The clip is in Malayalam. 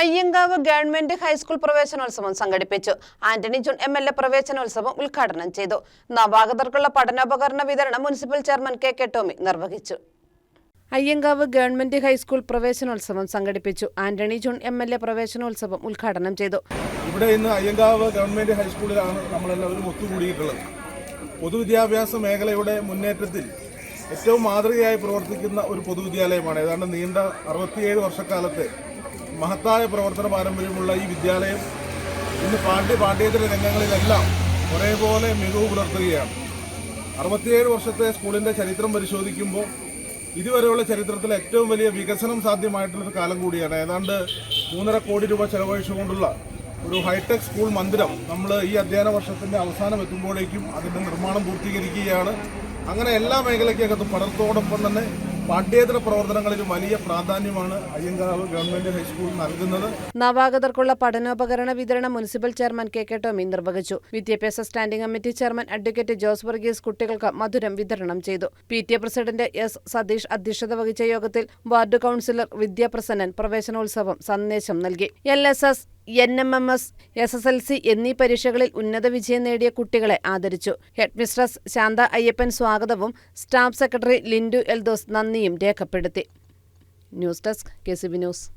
അയ്യങ്കാവ് ഗവൺമെന്റ് ഹൈസ്കൂൾ പ്രവേശനോത്സവം സംഘടിപ്പിച്ചു. Antony John M L A പ്രവേശനോത്സവം ഉദ്ഘാടനം ചെയ്തു. നവാഗതർക്കുള്ള പഠനോപകരണ വിതരണം municipal chairman K K Tomy നിർവഹിച്ചു. അയ്യങ്കാവ് ഗവൺമെന്റ് ഹൈസ്കൂൾ പ്രവേശനോത്സവം സംഘടിപ്പിച്ചു. Antony John M L A പ്രവേശനോത്സവം ഉദ്ഘാടനം ചെയ്തു. ഇവിടെ ഇന്ന് അയ്യങ്കാവ് ഗവൺമെന്റ് ഹൈസ്കൂളിലാണ് നമ്മളെല്ലാവരും ഒത്തുകൂടിയിട്ടുള്ളത്. പൊതുവിദ്യാഭ്യാസ മേഖലയുടെ മുന്നേറ്റത്തിൽ ഏറ്റവും മാതൃകയായി പ്രവർത്തിക്കുന്ന ഒരു പൊതുവിദ്യാലയമാണ്. ഏതാണ്ട് നീണ്ട അറുപത്തിയേഴ് വർഷക്കാലത്തെ മഹത്തായ പ്രവർത്തന പാരമ്പര്യമുള്ള ഈ വിദ്യാലയം ഇന്ന് പാഠ്യ പാഠ്യേതര രംഗങ്ങളിലെല്ലാം ഒരേപോലെ മികവ് പുലർത്തുകയാണ്. അറുപത്തിയേഴ് വർഷത്തെ സ്കൂളിന്റെ ചരിത്രം പരിശോധിക്കുമ്പോൾ ഇതുവരെയുള്ള ചരിത്രത്തിൽ ഏറ്റവും വലിയ വികസനം സാധ്യമായിട്ടുള്ളൊരു കാലം കൂടിയാണ്. ഏതാണ്ട് മൂന്നര കോടി രൂപ ചെലവഴിച്ചുകൊണ്ടുള്ള ഒരു ഹൈടെക് സ്കൂൾ മന്ദിരം നമ്മൾ ഈ അധ്യയന വർഷത്തിന്റെ അവസാനം എത്തുമ്പോഴേക്കും അതിന്റെ നിർമ്മാണം പൂർത്തീകരിക്കുകയാണ്. അങ്ങനെ എല്ലാ മേഖലയ്ക്കകത്തും പഠനത്തോടൊപ്പം തന്നെ പാഠ്യേതര പ്രവർത്തനങ്ങളിൽ വലിയ പ്രാധാന്യമാണ് അയ്യങ്കാവ് ഗവൺമെന്റ് ഹൈസ്കൂൾ നൽകുന്നത്. നവാഗതർക്കുള്ള പഠനോപകരണ വിതരണം municipal chairman K K Tomy നിർവഹിച്ചു. വിദ്യാഭ്യാസ standing committee chairman advocate Jose Varghese കുട്ടികൾക്ക് മധുരം വിതരണം ചെയ്തു. P T A president S Satheesh അധ്യക്ഷത വഹിച്ച യോഗത്തിൽ വാർഡ് കൌൺസിലർ വിദ്യാപ്രസന്നൻ പ്രവേശനോത്സവം സന്ദേശം നൽകി. L S S N M M S S S L C എന്നീ പരീക്ഷകളിൽ ഉന്നത വിജയം നേടിയ കുട്ടികളെ ആദരിച്ചു. ഹെഡ്മിസ്ട്രസ് ശാന്ത അയ്യപ്പൻ സ്വാഗതവും സ്റ്റാഫ് സെക്രട്ടറി ലിൻഡു എൽദോസ് നന്ദിയും രേഖപ്പെടുത്തി. News desk K C B news.